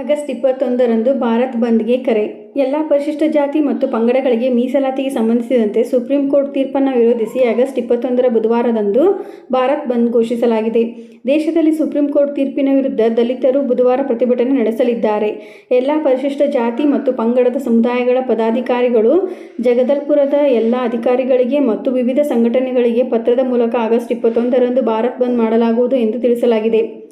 August ಇಪ್ಪತ್ತೊಂದರಂದು ಭಾರತ್ ಬಂದ್ಗೆ ಕರೆ. ಎಲ್ಲ ಪರಿಶಿಷ್ಟ ಜಾತಿ ಮತ್ತು ಪಂಗಡಗಳಿಗೆ ಮೀಸಲಾತಿಗೆ ಸಂಬಂಧಿಸಿದಂತೆ ಸುಪ್ರೀಂ ಕೋರ್ಟ್ ತೀರ್ಪನ್ನು ವಿರೋಧಿಸಿ ಆಗಸ್ಟ್ ಇಪ್ಪತ್ತೊಂದರ ಬುಧವಾರದಂದು ಭಾರತ್ ಬಂದ್ ಘೋಷಿಸಲಾಗಿದೆ. ದೇಶದಲ್ಲಿ ಸುಪ್ರೀಂ ಕೋರ್ಟ್ ತೀರ್ಪಿನ ವಿರುದ್ಧ ದಲಿತರು ಬುಧವಾರ ಪ್ರತಿಭಟನೆ ನಡೆಸಲಿದ್ದಾರೆ. ಎಲ್ಲ ಪರಿಶಿಷ್ಟ ಜಾತಿ ಮತ್ತು ಪಂಗಡದ ಸಮುದಾಯಗಳ ಪದಾಧಿಕಾರಿಗಳು, ಜಗದಲ್ಪುರದ ಎಲ್ಲ ಅಧಿಕಾರಿಗಳಿಗೆ ಮತ್ತು ವಿವಿಧ ಸಂಘಟನೆಗಳಿಗೆ ಪತ್ರದ ಮೂಲಕ ಆಗಸ್ಟ್ ಇಪ್ಪತ್ತೊಂದರಂದು ಭಾರತ್ ಬಂದ್ ಮಾಡಲಾಗುವುದು ಎಂದು ತಿಳಿಸಲಾಗಿದೆ.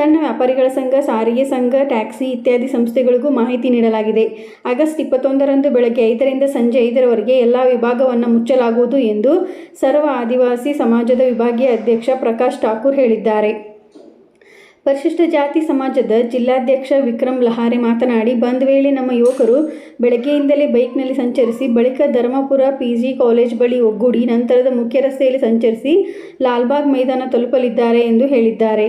ಸಣ್ಣ ವ್ಯಾಪಾರಿಗಳ ಸಂಘ, ಸಾರಿಗೆ ಸಂಘ, ಟ್ಯಾಕ್ಸಿ ಇತ್ಯಾದಿ ಸಂಸ್ಥೆಗಳಿಗೂ ಮಾಹಿತಿ ನೀಡಲಾಗಿದೆ. ಆಗಸ್ಟ್ ಇಪ್ಪತ್ತೊಂದರಂದು ಬೆಳಗ್ಗೆ ಐದರಿಂದ ಸಂಜೆ ಐದರವರೆಗೆ ಎಲ್ಲ ವಿಭಾಗವನ್ನು ಮುಚ್ಚಲಾಗುವುದು ಎಂದು ಸರ್ವ ಆದಿವಾಸಿ ಸಮಾಜದ ವಿಭಾಗೀಯ ಅಧ್ಯಕ್ಷ ಪ್ರಕಾಶ್ ಠಾಕೂರ್ ಹೇಳಿದ್ದಾರೆ. ಪರಿಶಿಷ್ಟ ಜಾತಿ ಸಮಾಜದ ಜಿಲ್ಲಾಧ್ಯಕ್ಷ ವಿಕ್ರಮ್ ಲಹಾರೆ ಮಾತನಾಡಿ, ಬಂದ್ ವೇಳೆ ನಮ್ಮ ಯುವಕರು ಬೆಳಗ್ಗೆಯಿಂದಲೇ ಬೈಕ್ನಲ್ಲಿ ಸಂಚರಿಸಿ ಬಳಿಕ ಧರ್ಮಪುರ ಪಿಜಿ ಕಾಲೇಜ್ ಬಳಿ ಒಗ್ಗೂಡಿ ನಂತರದ ಮುಖ್ಯ ರಸ್ತೆಯಲ್ಲಿ ಸಂಚರಿಸಿ ಲಾಲ್ಬಾಗ್ ಮೈದಾನ ತಲುಪಲಿದ್ದಾರೆ ಎಂದು ಹೇಳಿದ್ದಾರೆ.